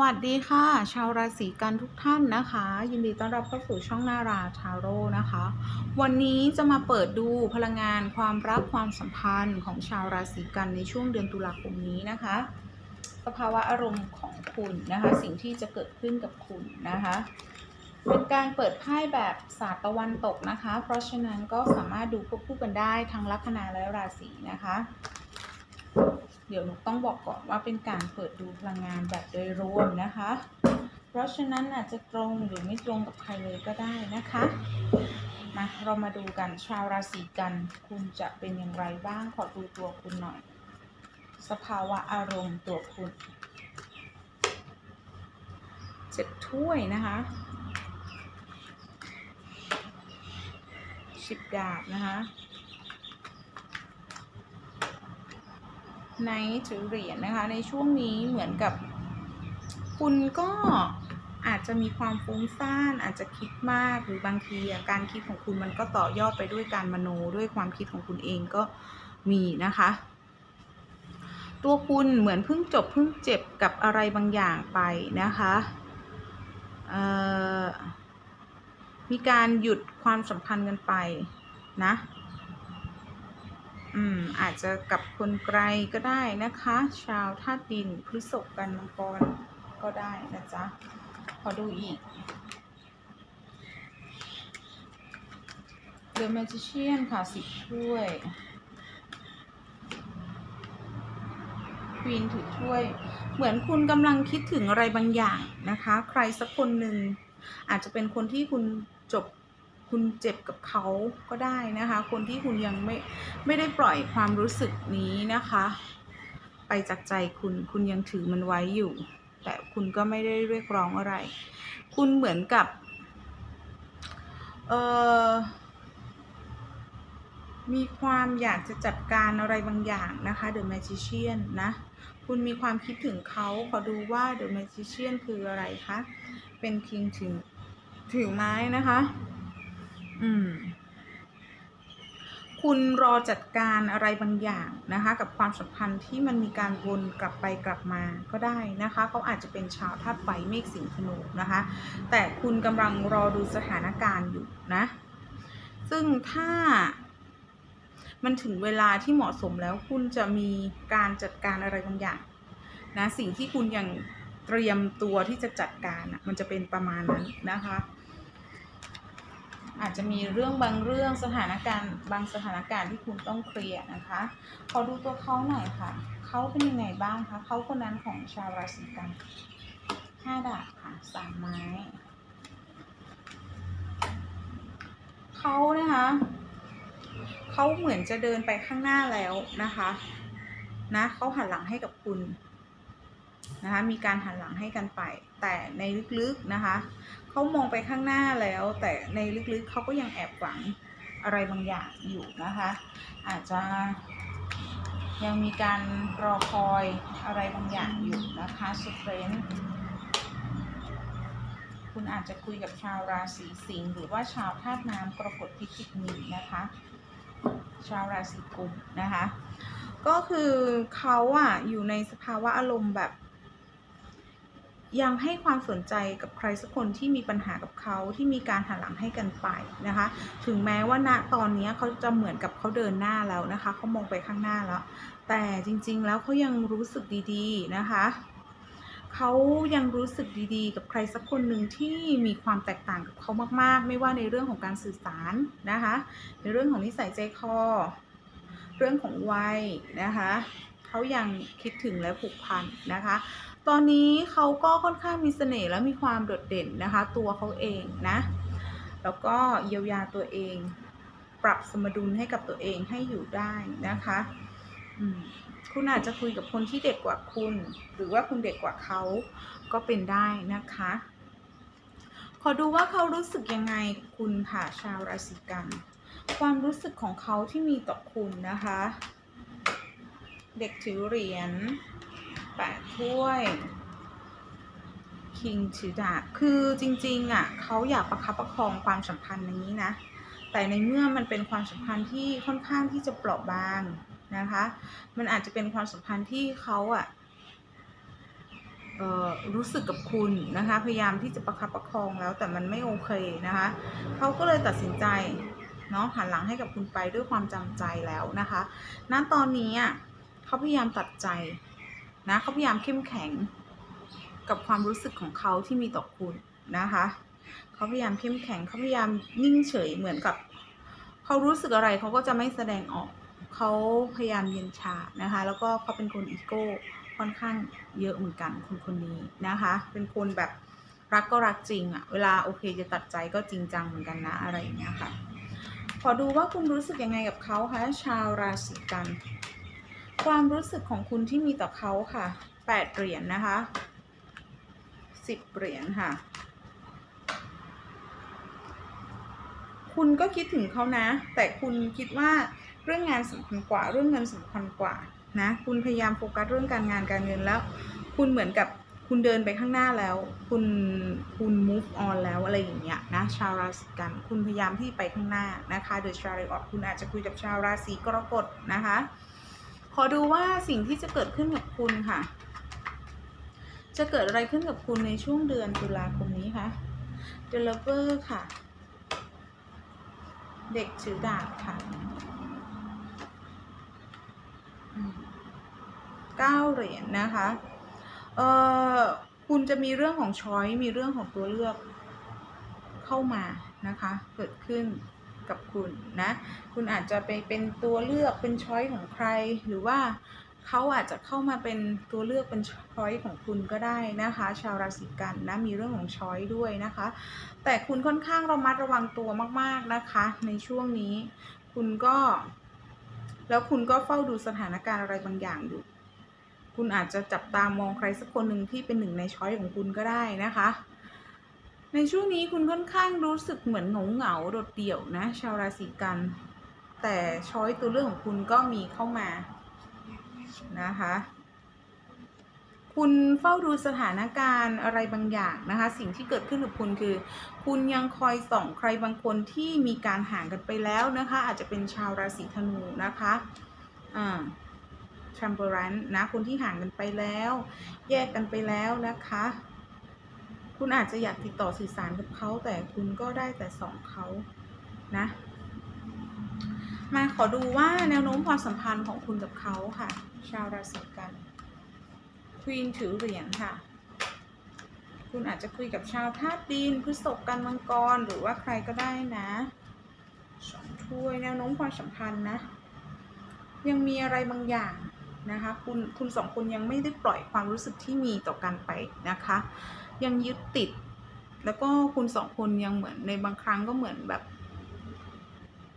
วัสดีค่ะ ชาวราศีกันทุกท่านนะคะ ยินดีต้อนรับเข้าสู่ช่องนาราทาโร่นะคะ วันนี้จะมาเปิดดูพลังงานความรักความสัมพันธ์ของชาวราศีกันในช่วงเดือนตุลาคมนี้นะคะ สภาวะอารมณ์ของคุณนะคะ สิ่งที่จะเกิดขึ้นกับคุณนะคะเป็นการเปิดไพ่แบบศาสตร์ตะวันตกนะคะ เพราะฉะนั้นก็สามารถดูควบคู่กันได้ทั้งลัคนาและราศีนะคะ เดี๋ยวหนูต้องบอกก่อนว่าเป็นการเปิดดูพลังงานแบบโดยรวมนะคะ เพราะฉะนั้นอาจจะตรงหรือไม่ตรงกับใครเลยก็ได้นะคะ มาเรามาดูกันชาวราศีกัน คุณจะเป็นอย่างไรบ้างขอดูตัวคุณหน่อย สภาวะอารมณ์ตัวคุณเจ็ดถ้วยนะคะสิบดาบนะคะ ในถือเหรียญนะคะ ในช่วงนี้เหมือนกับ คุณก็อาจจะมีความฟุ้งซ่านอาจจะคิดมากหรือบางทีการคิดของคุณมันก็ต่อยอดไปด้วยการมโนด้วยความคิดของคุณเองก็มีนะคะ ตัวคุณเหมือนเพิ่งจบเพิ่งเจ็บกับอะไรบางอย่างไปนะคะมีการหยุดความสัมพันธ์กันไปนะ อืมอาจจะกับคนไกลก็ได้นะคะ ชาวธาตุดินพฤษภกันมังกรก็ได้นะจ๊ะ ขอดูอีก The Magician ค่ะสิบถ้วยควีนถือถ้วย เหมือนคุณกำลังคิดถึงอะไรบางอย่างนะคะ ใครสักคนหนึ่ง อาจจะเป็นคนที่คุณจบ คุณเจ็บกับเขาก็ได้นะคะ คนที่คุณยังไม่ไม่ได้ปล่อยความรู้สึกนี้นะคะ ไปจากใจคุณคุณยังถือมันไว้อยู่ แต่คุณก็ไม่ได้เรียกร้องอะไร คุณเหมือนกับเออมีความอยากจะจัดการอะไรบางอย่างนะคะ The Magician นะ คุณมีความคิดถึงเขาขอดูว่า The Magician คืออะไรคะ เป็น King ถือถือไม้นะคะ อืม คุณรอจัดการอะไรบางอย่างนะคะ กับความสัมพันธ์ที่มันมีการวนกลับไปกลับมาก็ได้นะคะเขาอาจจะเป็นชาวธาตุไฟเมฆสิงห์ธนูนะคะ แต่คุณกำลังรอดูสถานการณ์อยู่นะ ซึ่งถ้ามันถึงเวลาที่เหมาะสมแล้วคุณจะมีการจัดการอะไรบางอย่างนะสิ่งที่คุณยังเตรียมตัวที่จะจัดการน่ะมันจะเป็นประมาณนั้นนะคะ อาจจะมีเรื่องบางเรื่องสถานการณ์บางสถานการณ์ที่คุณต้องเคลียร์นะคะ ขอดูตัวเขาหน่อยค่ะ เขาเป็นยังไงบ้างคะเขาคนนั้นของชาวราศีกันห้าดาบค่ะสามไม้ เขานะคะเขาเหมือนจะเดินไปข้างหน้าแล้วนะคะ นะเขาหันหลังให้กับคุณ นะคะมีการหันหลังให้กันไป แต่ในลึกๆนะคะเขามองไปข้างหน้าแล้ว แต่ในลึกๆเขาก็ยังแอบหวังอะไรบางอย่างอยู่นะคะ อาจจะยังมีการรอคอยอะไรบางอย่างอยู่นะคะสเตรนคุณอาจจะคุยกับชาวราศีสิงห์หรือว่าชาวธาตุน้ำกรกฎพิจิกมีนนะคะ ชาวราศีกุมนะคะ ก็คือเขาอะอยู่ในสภาวะอารมณ์แบบ ยังให้ความสนใจกับใครสักคนที่มีปัญหากับเขาที่มีการหันหลังให้กันไปนะคะ ถึงแม้ว่าณตอนนี้เขาจะเหมือนกับเขาเดินหน้าแล้วนะคะเขามองไปข้างหน้าแล้ว แต่จริงๆแล้วเขายังรู้สึกดีๆนะคะเขายังรู้สึกดีๆ กับใครสักคนหนึ่งที่มีความแตกต่างกับเขามากๆ ไม่ว่าในเรื่องของการสื่อสารนะคะ ในเรื่องของนิสัยใจคอ เรื่องของวัยนะคะเขายังคิดถึงและผูกพันนะคะ ตอนนี้เขาก็ค่อนข้างมีเสน่ห์และมีความโดดเด่นนะคะ ตัวเขาเองนะ แล้วก็เยียวยาตัวเอง ปรับสมดุลให้กับตัวเองให้อยู่ได้นะคะคุณอาจจะคุยกับคนที่เด็กกว่าคุณ หรือว่าคุณเด็กกว่าเขาก็เป็นได้นะคะ ขอดูว่าเขารู้สึกยังไงคุณค่ะชาวราศีกัน ความรู้สึกของเขาที่มีต่อคุณนะคะ เด็กถือเหรียญ แปดถ้วยคิงถือดาคือจริงๆอะเขาอยากประคับประคองความสัมพันธ์นี้นะ แต่ในเมื่อมันเป็นความสัมพันธ์ที่ค่อนข้างที่จะเปราะบางนะคะ มันอาจจะเป็นความสัมพันธ์ที่เขาอะเออรู้สึกกับคุณนะคะ พยายามที่จะประคับประคองแล้วแต่มันไม่โอเคนะคะ เขาก็เลยตัดสินใจเนาะหันหลังให้กับคุณไปด้วยความจำใจแล้วนะคะ ณ ตอนนี้อะเขาพยายามตัดใจ นะเขาพยายามเข้มแข็งกับความรู้สึกของเขาที่มีต่อคุณนะคะเขาพยายามเข้มแข็งเขาพยายามนิ่งเฉยเหมือนกับเขารู้สึกอะไรเขาก็จะไม่แสดงออกเขาพยายามเย็นชานะคะ แล้วก็เขาเป็นคนอีโก้ค่อนข้างเยอะเหมือนกันคนคนนี้นะคะ เป็นคนแบบรักก็รักจริงอะเวลาโอเคจะตัดใจก็จริงจังเหมือนกันนะอะไรอย่างเงี้ยค่ะ ขอดูว่าคุณรู้สึกยังไงกับเขาคะชาวราศีกัน ความรู้สึกของคุณที่มีต่อเขาค่ะแปดเหรียญนะคะสิบเหรียญค่ะ คุณก็คิดถึงเขานะ แต่คุณคิดว่าเรื่องงานสำคัญกว่า เรื่องเงินสำคัญกว่านะ คุณพยายามโฟกัสเรื่องการงานการเงินแล้ว คุณเหมือนกับคุณเดินไปข้างหน้าแล้ว คุณคุณ move on แล้วอะไรอย่างเงี้ยนะชาวราศีกันคุณพยายามที่ไปข้างหน้านะคะ The Chariot คุณอาจจะคุยกับชาวราศีกรกฎนะคะ อดูว่าสิ่งที่จะเกิดขึ้นกับคุณค่ะ จะเกิดอะไรขึ้นกับคุณในช่วงเดือนตุลาคมนี้คะ The Lover ค่ะ เด็กถือดาบค่ะเก้าเหรียญนะคะ เอ่อ คุณจะมีเรื่องของช้อย มีเรื่องของตัวเลือกเข้ามานะคะ เกิดขึ้น กับคุณนะ คุณอาจจะไปเป็นตัวเลือกเป็นช้อยของใคร หรือว่าเขาอาจจะเข้ามาเป็นตัวเลือกเป็นช้อยของคุณก็ได้นะคะ ชาวราศีกันนะมีเรื่องของช้อยด้วยนะคะ แต่คุณค่อนข้างระมัดระวังตัวมากๆนะคะ ในช่วงนี้ คุณก็ แล้วคุณก็เฝ้าดูสถานการณ์อะไรบางอย่างอยู่ คุณอาจจะจับตามองใครสักคนหนึ่งที่เป็นหนึ่งในช้อยของคุณก็ได้นะคะ ในช่วงนี้คุณค่อนข้างรู้สึกเหมือนเหงาเหงาโดดเดี่ยวนะ ชาวราศีกัน แต่ช้อยตัวเลือกของคุณก็มีเข้ามานะคะ คุณเฝ้าดูสถานการณ์อะไรบางอย่างนะคะ สิ่งที่เกิดขึ้นกับคุณคือ คุณยังคอยส่องใครบางคนที่มีการห่างกันไปแล้วนะคะ อาจจะเป็นชาวราศีธนูนะคะอ่าชัมเบอรันนะคนที่ห่างกันไปแล้ว แยกกันไปแล้วนะคะ คุณอาจจะอยากติดต่อสื่อสารกับเขา แต่คุณก็ได้แต่ส่องเขานะ มาขอดูว่าแนวโน้มความสัมพันธ์ของคุณกับเขาค่ะ ชาวราศีกันควีนถือเหรียญค่ะ คุณอาจจะคุยกับชาวธาตุดินพฤษภกันมังกรหรือว่าใครก็ได้นะสองถ้วยแนวโน้มความสัมพันธ์นะ ยังมีอะไรบางอย่างนะคะ คุณคุณสองคนยังไม่ได้ปล่อยความรู้สึกที่มีต่อกันไปนะคะ ยังยึดติด แล้วก็คุณสองคนยังเหมือนในบางครั้งก็เหมือนแบบ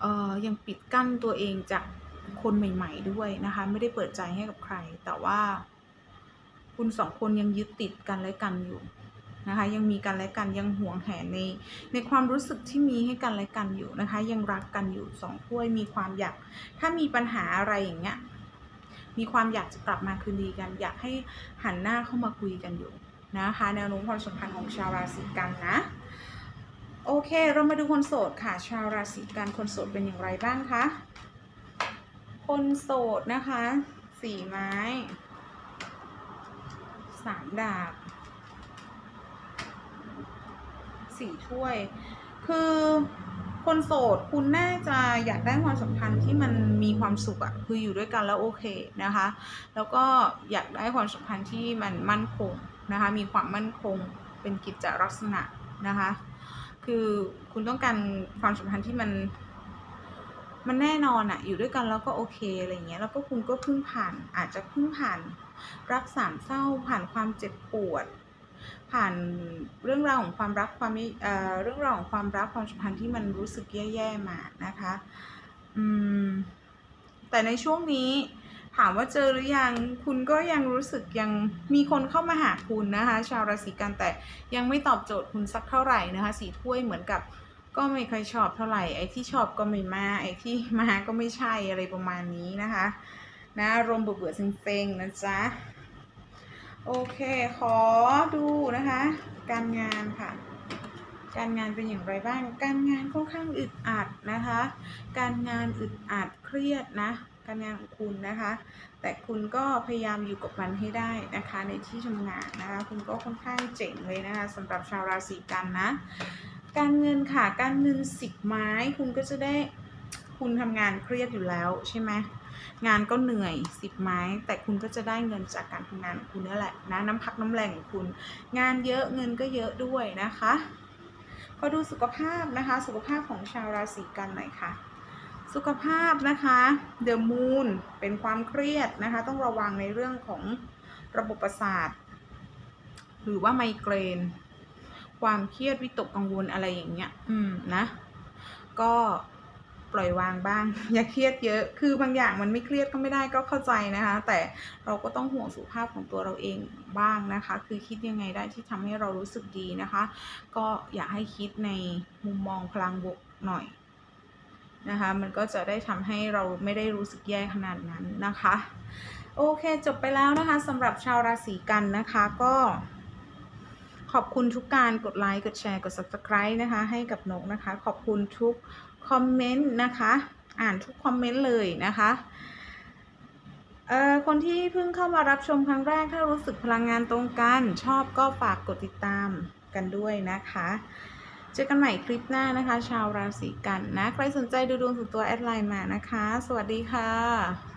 เอ่อยังปิดกั้นตัวเองจากคนใหม่ ๆ ด้วยนะคะ ไม่ได้เปิดใจให้กับใคร แต่ว่า คุณสองคนยังยึดติดกันและกันอยู่นะคะยังมีกันและกันยังห่วงแหนในในความรู้สึกที่มีให้กันและกันอยู่นะคะ ยังรักกันอยู่สองถ้วมีความอยาก ถ้ามีปัญหาอะไรอย่างเงี้ยมีความอยากจะกลับมาคืนดีกัน อยากให้หันหน้าเข้ามาคุยกันอยู่ นะคะแนวโน้มความสัมพันธ์ของชาวราศีกันนะโอเค เรามาดูคนโสดค่ะ ชาวราศีกันคนโสดเป็นอย่างไรบ้างคะคนโสดนะคะสี่ไม้สามดาบสี่ถ้วย คือคนโสดคุณน่าจะอยากได้ความสัมพันธ์ที่มันมีความสุขอะคืออยู่ด้วยกันแล้วโอเคนะคะ แล้วก็อยากได้ความสัมพันธ์ที่มันมั่นคง นะคะมีความมั่นคงเป็นกิจลักษณะนะคะคือคุณต้องการความสัมพันธ์ที่มัน มันแน่นอนอะอยู่ด้วยกันแล้วก็โอเคอะไรเงี้ยแล้วก็คุณก็เพิ่งผ่านอาจจะเพิ่งผ่านรักสามเศร้าผ่านความเจ็บปวด ผ่านเรื่องราวของความรักความม่เอ่อเรื่องราวของความรักความสัมพันธ์ที่มันรู้สึกแย่ๆมานะคะอืมแต่ในช่วงนี้ ถามว่าเจอหรือยังคุณก็ยังรู้สึกยังมีคนเข้ามาหาคุณนะคะ ชาวราศีกันแต่ยังไม่ตอบโจทย์คุณสักเท่าไหร่นะคะ สีถ้วยเหมือนกับก็ไม่ค่อยชอบเท่าไหร่ไอ้ที่ชอบก็ไม่มาไอ้ที่มาก็ไม่ใช่อะไรประมาณนี้นะคะนะอารมณ์เบื่อเซ็งๆนะจ๊ะโอเค ขอดูนะคะ การงานค่ะ การงานเป็นอย่างไรบ้าง การงานค่อนข้างอึดอัดนะคะ การงานอึดอัดเครียดนะ การงานของคุณนะคะ แต่คุณก็พยายามอยู่กับมันให้ได้นะคะ ในที่ทำงานนะคะ คุณก็ค่อนข้างเจ๋งเลยนะคะสำหรับชาวราศีกันนะ การเงินค่ะ การเงินสิบไม้คุณก็จะได้คุณทำงานเครียดอยู่แล้วใช่ไหมงานก็เหนื่อยสิบไม้ แต่คุณก็จะได้เงินจากการทำงานของคุณนี่แหละนะน้ำพักน้ำแรงของคุณ งานเยอะเงินก็เยอะด้วยนะคะพอดูสุขภาพนะคะ สุขภาพของชาวราศีกันหน่อยค่ะ สุขภาพนะคะ The Moon เป็นความเครียดนะคะ ต้องระวังในเรื่องของระบบประสาท หรือว่าไมเกรน ความเครียดวิตกกังวลอะไรอย่างเงี้ย อืมนะ ก็ปล่อยวางบ้าง อย่าเครียดเยอะ คือบางอย่างมันไม่เครียดก็ไม่ได้ก็เข้าใจนะคะ แต่เราก็ต้องห่วงสุขภาพของตัวเราเองบ้างนะคะ คือคิดยังไงได้ที่ทำให้เรารู้สึกดีนะคะ ก็อยากให้คิดในมุมมองพลังบวกหน่อย นะคะ มันก็จะได้ทำให้เราไม่ได้รู้สึกแย่ขนาดนั้นนะคะ โอเคจบไปแล้วนะคะสำหรับชาวราศีกันนะคะก็ขอบคุณทุกการกดไลค์กดแชร์กด subscribe นะคะ ให้กับนกนะคะ ขอบคุณทุกคอมเมนต์นะคะ อ่านทุกคอมเมนต์เลยนะคะเอ่อคนที่เพิ่งเข้ามารับชมครั้งแรกถ้ารู้สึกพลังงานตรงกัน ชอบก็ฝากกดติดตามกันด้วยนะคะ เจอกันใหม่คลิปหน้านะคะ ชาวราศีกันนะ ใครสนใจดูดวงส่วนตัวแอดไลน์มานะคะ สวัสดีค่ะ